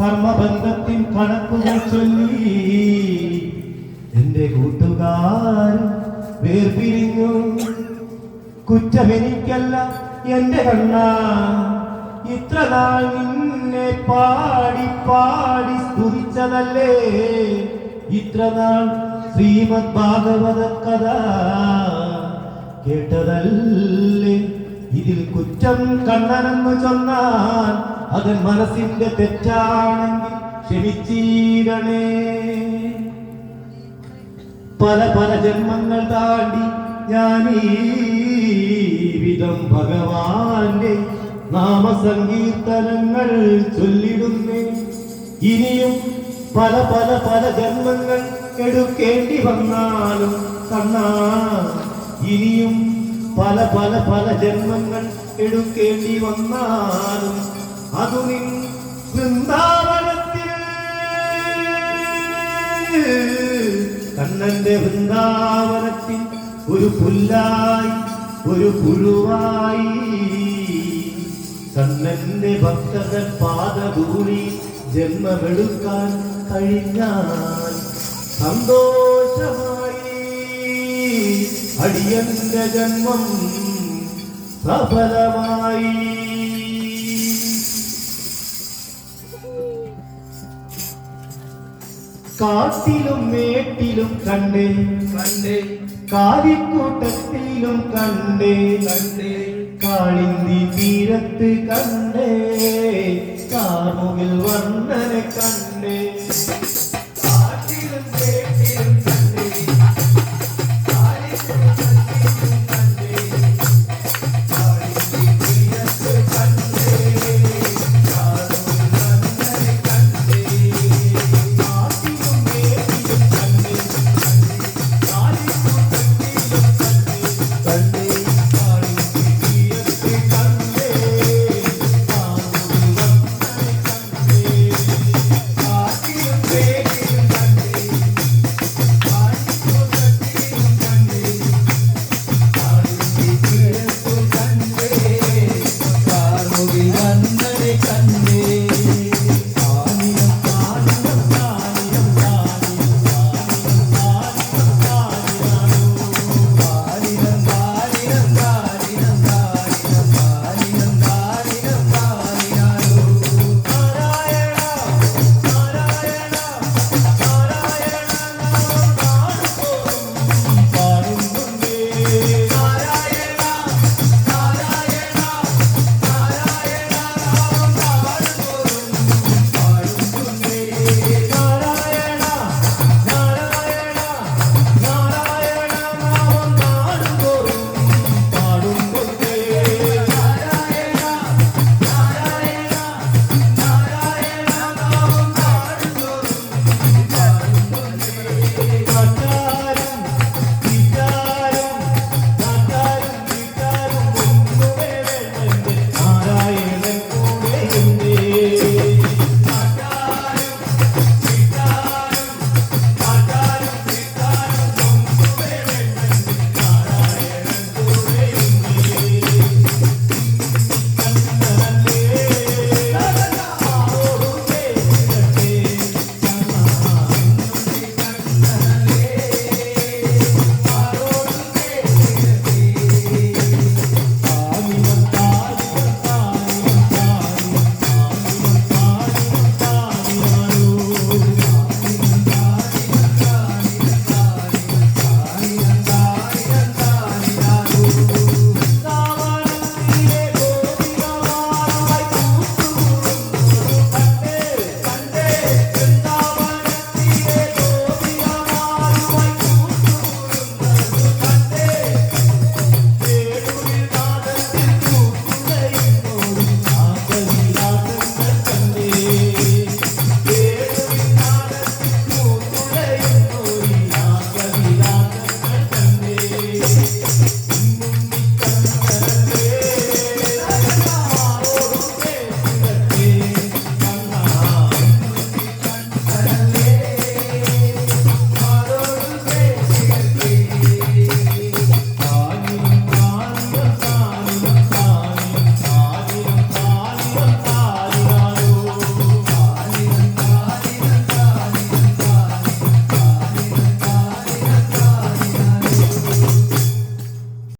കർമ്മബന്ധത്തിൻ കണക്കുകൾ ചൊല്ലി. എന്റെ വേർപിരിഞ്ഞു. കുറ്റമെനിക്കല്ല എന്റെ കണ്ണ. ഇത്ര നാൾ നിന്നെ പാടി പാടി സ്തുതിച്ചതല്ലേ. ഇത്ര നാൾ ശ്രീമദ് ഭാഗവത കഥ കേട്ടതല്ലേ. ഇതിൽ കുറ്റം കണ്ണനെന്ന് ചൊന്നാൽ അത് മനസ്സിന്റെ തെറ്റാണെങ്കിൽ ക്ഷമിച്ചീരണേ പല പല ജന്മങ്ങൾ താണ്ടി ഞാൻ വിധം ഭഗവാന്റെ നാമസങ്കീർത്തനങ്ങൾ ചൊല്ലിടുന്നേ. ഇനിയും പല പല പല ജന്മങ്ങൾ എടുക്കേണ്ടി വന്നാലും കണ്ണാ ഇനിയും പല പല പല ജന്മങ്ങൾ എടുക്കേണ്ടി വന്നാലും കണ്ണന്റെ വൃന്ദാവനത്തിൽ ഒരു പുല്ലായി ഒരു പുഴുവായി. കണ്ണന്റെ ഭക്തകൾ പാദധൂളി ജന്മമെടുക്കാൻ കഴിഞ്ഞാൽ സന്തോഷമായി. അടിയന്റെ ജന്മം സഫലമായി. காட்டிலும் மேட்டிலும் கண்டே. கண்டே. காதி கூட்டத்திலும் கண்டே. கண்டே. காளிந்தி தீரத்து கண்டே. கார்முகில் வர்ணனை கண்டே.